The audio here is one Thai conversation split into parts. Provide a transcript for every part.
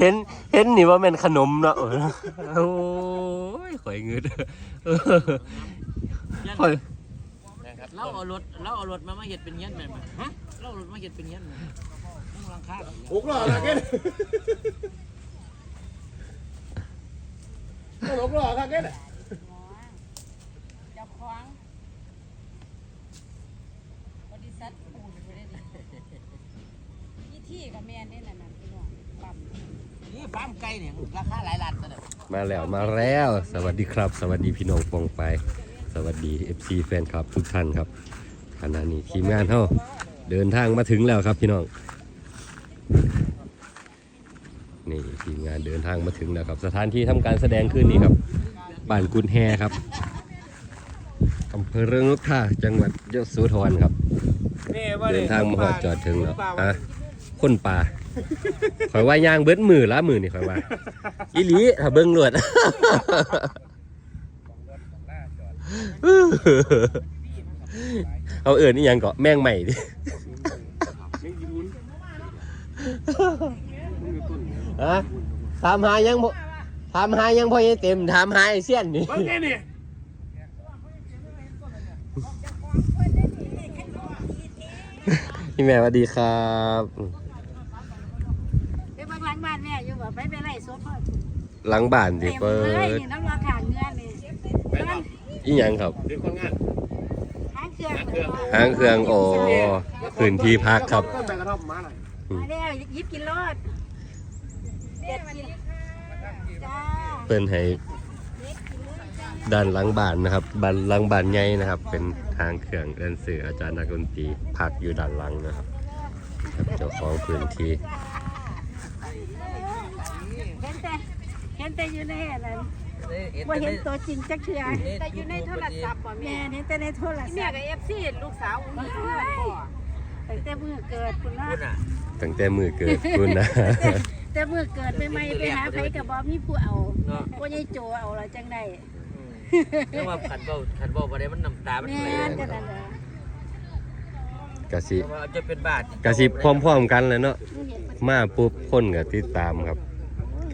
เห็นเห็นนี่ว่าเป็นขนมเนาะโอ้ยข่อยเงืดเออข่อยเราเอารถเราเอารถมามาเห็ดเป็นเงี้ยนแม่นบ่ฮะเราเอารถมาเห็ดเป็นเงี้ยนแม่นต้องรังค่าหกล้อละเก้หกล้อละเก้จับขวางบริษัทปูนบ่ได้ดินี่ที่กับแม่นี่แหละนั่นพี่ น้องปั๊มนี่ฟาร์มไก่เนี่ยราคาหลายล้านซะเด้อมาแล้วมาแล้ว สวัสดีครับ สวัสดีพี่น้องปองไป สวัสดี FC แฟนคลับทุกท่านครับขณะนี้ทีมงานเฮาเดินทางมาถึงแล้วครับพี่น้อง นี่ทีมงานเดินทางมาถึงแล้วครับ สถานที่ทำการแสดงขึ้นนี่ครับบ้านกุนแฮครับอำเภอเรืองนกท่าจังหวัดยโสธรครับ เดินทางมาฮอดจอดถึงแล้วฮะคนป่า ข่อยว่ายางเบิดมือละมือนี่ข่อยว่าอีหลีถ้าเบิ่งรวดเอาเอื่นนี่ยังเกาะแมงใหม่ดิฮะถามหายังบ่ถามหายังพอยังเต็มถามหาไอ้เสี้ยนนี่เมื่อกี้นี่พี่แม่สวัสดีครับไปเบิ่งหลังบ้านแม่อยู่บ่ไปไปไล่สวนพ่อหลังบ้านดิเต็มเปิเลยดนี่น้ำราคาเงินนี่นั่นอีหยังครับเด็กคนงานหางเครื่องหางเครื่องโอพื้นที่พักครับ ก็แบ่งกระท่อมมาหน่อยมาแล้วยิบกินรอดเด็ดกินจ้าเพิ่นให้ด้านหลังบ้านนะครับบ้านหลังบ้านใหญ่นะครับ เป็นทางเครื่องเดินสื่ออาจารย์นักดนตรีพักอยู่ด้านหลังนะครับครับเจ้าของพื้นที่ เห็นแต่เห็น แต่อยู่ในอันนั้นว่าเห็นตัวจริงจักเทื่อแต่อยู่ในโทรศัพท์บ่แม่เห็นแต่ในโทรศัพท์แม่กับ FC ลูกสาวอุ้งอิงเพื่อนพ่อตั้งแต่มื้อเกิดคุณนะคุณอะตั้งแต่มือเกิดคุณนะ แต่มื้อเกิดใหม่ๆไปหาไผก็บ่มีผู้เอาเนาะว่ายายโจเอาละจังได๋เรียกว่าขันเบาขันเบาบ่ได้มันน้ำตามันแม่ไหลนจังนั้นแหละกะสิว่าจะเป็นบาทกะสิพร้อมๆกันเลยเนาะมาปุ๊บคนก็ติดตามครับ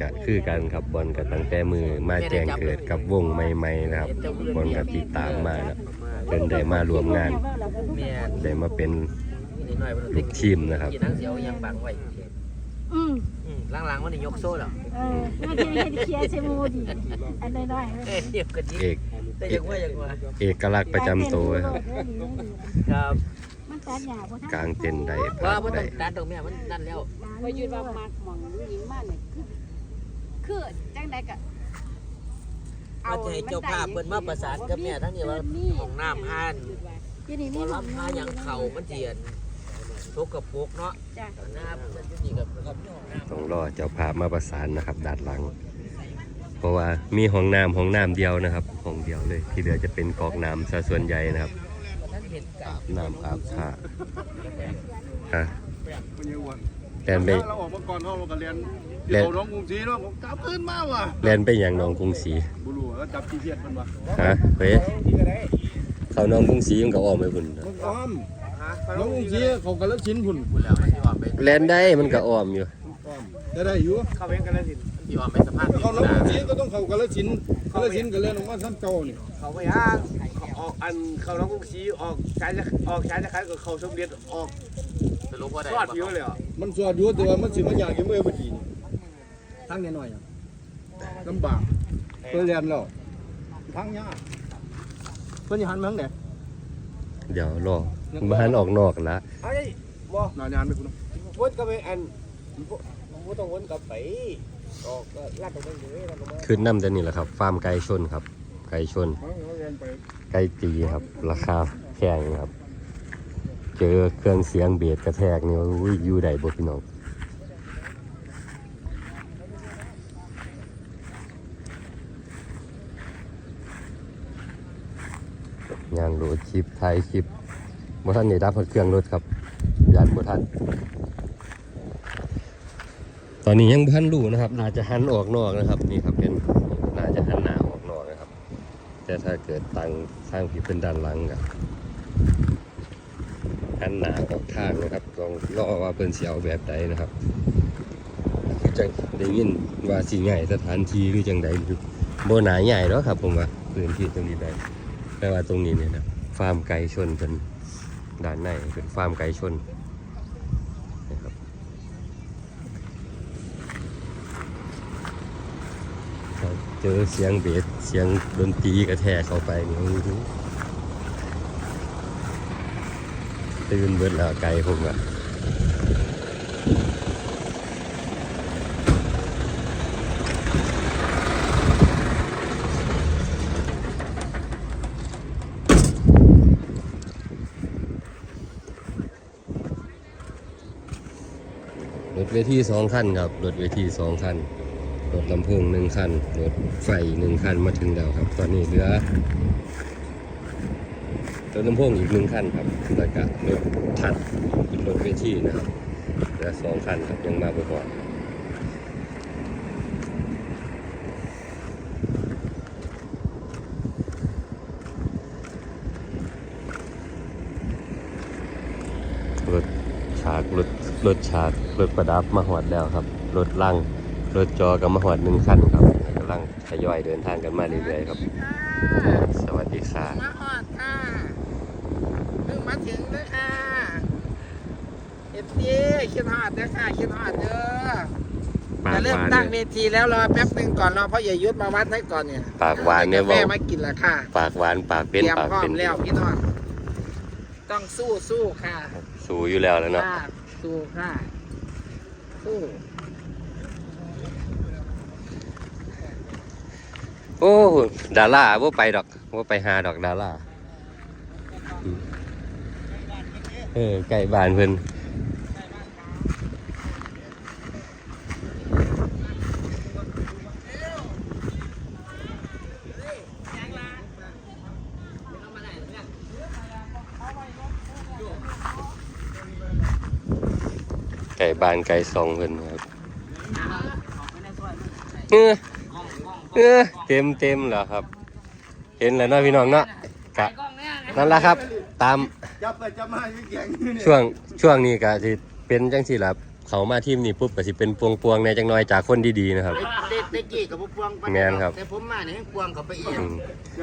ก็คือกันครับบอลกับตั้งแต่มือมาแจ้งเกิดกับวงใหม่ๆนะครับบอลก็ติดตามมานะเพิ่นได้มารวมงานแม่นได้มาเป็นนิดหน่อยมันลูกทีมนะครับกินนั่งเสียวยังบังไว้อืมอืมหลังๆมันนี่ยกโซ่หรอเออมันจะเห็นเคลียร์ใช่มูดีอันน้อยๆเอ้ยเดียบกันดีเอกแต่ยังว่ายังว่าเอกลักษณ์ประจำตัวครับครับมันตัดหญ้าบ่ทันกลางเต็นท์ได้ว่าพักบ่ต้ได้องตัดดอกแม่มันนั่นแล้วพอยืนว่ามักหม่องหญิงมาเนี่ยคือ คือจังได๋ก็ว่าจะให้เจ้าภาพเพิ่นมาประสานกับแม่ทั้งนี้ว่าห้องน้ำห้านที่นี่บ่มีห้องลำพาหยังเข่ามันเจียนทกกระปุกเนาะจ้ะหน้ามันอยู่นี่กับกับห้องน้ำต้องรอเจ้าภาพมาประสานนะครับด้านหลัง เพราะว่ามีห้องน้ำห้องน้ำเดียวนะครับห้องเดียวเลย ที่เหลือจะเป็นกอกน้ำซะส่วนใหญ่นะครับท่านเห็นกับน้ำอาบท่าฮะ มันยังวัน แลนไปเราออกมาก่อนเราก็เรียนเรียนเขาน้องกรุงศรีเนาะผมกลับขึ้นมาว่ะแลนไปอย่างหนองกรุงศรีบุรุษแล้วจับจีเพียดมันว่ะฮะเว้ยเขาหนองกรุงศรีมันก็ออกไปพุ่นนะมันอ้อมน้องกรุงศรีเขากระลักชิ้นพุ่นแล้วมันสิว่าไปแลนได้มันก็อ้อมอยู่อ้อมได้ได้อยู่เข้าไปกันแล้วสิสิว่าไปสภาพเขาน้องกรุงศรีก็ต้องเขากระลักชิ้นกระลักชิ้นก็เรียนออกมาท่านเก่านี่เขาไม่อ้างออกอันเขาน้องกุ้งซีออกใช้จะออกใช้จะคล้ายกับเขาสมเด็จออกสรุปว่าได้ทอดผิวเลยเหรอ มันสวดอยู่แต่ว่ามันสิมันอยากกินเมื่อเมื่อกี้นี่ทั้งน้อยๆอะลำบากเพื่อเรียนแล้วทั้งยากเพื่อนจะหันมาทางไหนเดี๋ยวรอบ้านออกนอกละไอ้บ่นานๆไปคุณวนกลับไปอันบ่ต้องวนกลับไปออกก็ลาดตรงนั้นเลยลาดตรงนั้นขึ้นน้ำแต่นี่แหละครับ ฟาร์มไก่ชนครับ ไก่ชนเรียนไปไก่ตีครับ ราคาแพงครับ เจอเครื่องเสียงเบียดกระแทกนี่อุ้ยอยู่ใดบ่พี่น้องยางโหลดคลิปถ่ายคลิปบ่ทันได้ดับเครื่องรถครับยานบ่ทันตอนนี้ยังบ่ทันรู้นะครับ น่าจะหันออกนอกนะครับ นี่ครับเป็นน่าจะหันหน้าออกนอกนะครับ แต่ถ้าเกิดตังทางที่เป็นด้านหลังกับ หันหนาออกทางนะครับลองรอว่าเป็นเสียวแบบใดนะครับจังได้ยินว่าสิใหญ่สถานที่หรือจังใดหรือบ่หนาใหญ่หรอกครับ ผมว่าพื้นที่ตรงนี้ได้แต่ว่าตรงนี้เนี่ยนะฟาร์มไก่ชนเป็นด้านในเป็นฟาร์มไก่ชนนะครับครับเจอเสียงเบสเสียงดนตรีกระแทกเข้าไปนี่โอ้โห ตื่นเบิดแล้วไก่ผมอะรถเวทีสองคันครับ รถเวทีสองคัน รถลำโพงหนึ่งคัน รถไฟหนึ่งคันมาถึงแล้วครับ ตอนนี้เหลือ รถลำโพงอีกหนึ่งคันครับแล้วก็รถถัดเป็นรถเวทีนะครับเหลือสองคันครับยังมาบ่พอรถฉากรถรถฉากรถประดับมาหอดแล้วครับ รถลังรถจอกับมาหอดหนึ่งคันครับกำลังทยอยเดินทางกันมาเรื่อยๆครับ สวัสดีค่ะมาฮอดค่ะเพิ่งมา ถึงเลยค่ะเอฟซีคิดฮอดเด้อค่ะคิดฮอดเด้อปาจะกเริ่หมวานตั้งเลเวยทีแล้วรอแป๊บหนึ่งก่อนรอพ่อใหญ่ยุทธมาวัดให้ก่อนเนี่ยปากหวานเนี่ยแม่บอกมากินละค่ะปากหวานปากเป็นเตรียมปากพร้อเป็มนแล้วพี่น้องต้องสู้สู้ค่ะสูอยู่แล้วแล้วเนาะค่ะสู้ค่ะสู้โอ้ดาราว่าไปดอกว่าไปหาดอกดาราอืม เออไก่บานเพิ่นไก่บานไก่ซองเพิ่นครับเออเออเต็มเต็มแล้วครับ เห็นแล้วเนาะพี่น้องเนาะกะนั่นแหละครับ ตามจับไปจับมาอยู่แกงอยู่เนี่ยช่วงช่วงนี้ก็สิเป็นจังซี่ล่ะเขามาทีมนี้ปุ๊บก็สิเป็นพวงๆในจังน้อยจากคนดีๆนะครับ เด็กเด็กกี้กับพวกพวงไปแม่นครับ แต่ผมมาเนี่ยพวงเขาไปเอียงอืม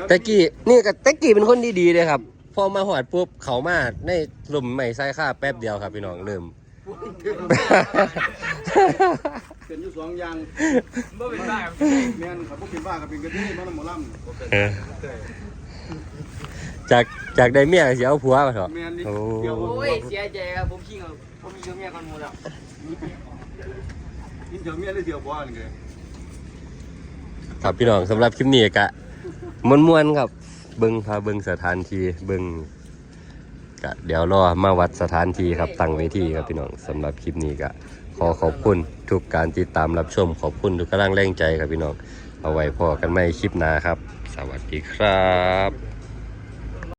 แตะกี้นี่ก็แตะกี้เป็นคนดีๆเลยครับพอมาหอดปุ๊บเขามาในลมไม่ใส่ค่าแป๊บเดียวครับพี่น้องเริ่ม เป็นอยู่สองอย่างบ่เป็นบ้าแม่นครับบ่เป็นบ้าก็เป็นกระเทยมันหมอลำเออ จากจากได้เมียก็สิเอาผัวมาเถอะแม่นนี่โอ้เกี่ยวโอ้ยเสียใจครับผมขี้กับผมมีเมียกันหมดแล้วกินเดี๋ยวเมียหรือเดี๋ยวบ่นี่ไงครับพี่น้องสำหรับคลิปนี้กะมวนๆครับเบิ้งพาเบิ้งสถานที่เบิ้งกะเดี๋ยวรอมาวัดสถานที่ครับตั้งเวทีครับพี่น้องสำหรับคลิปนี้กะขอขอบคุณทุกการติดตามรับชมขอบคุณทุกกำลังแรงใจครับพี่น้องเอาไว้พอกันไม่คลิปหน้าครับ สวัสดีครับ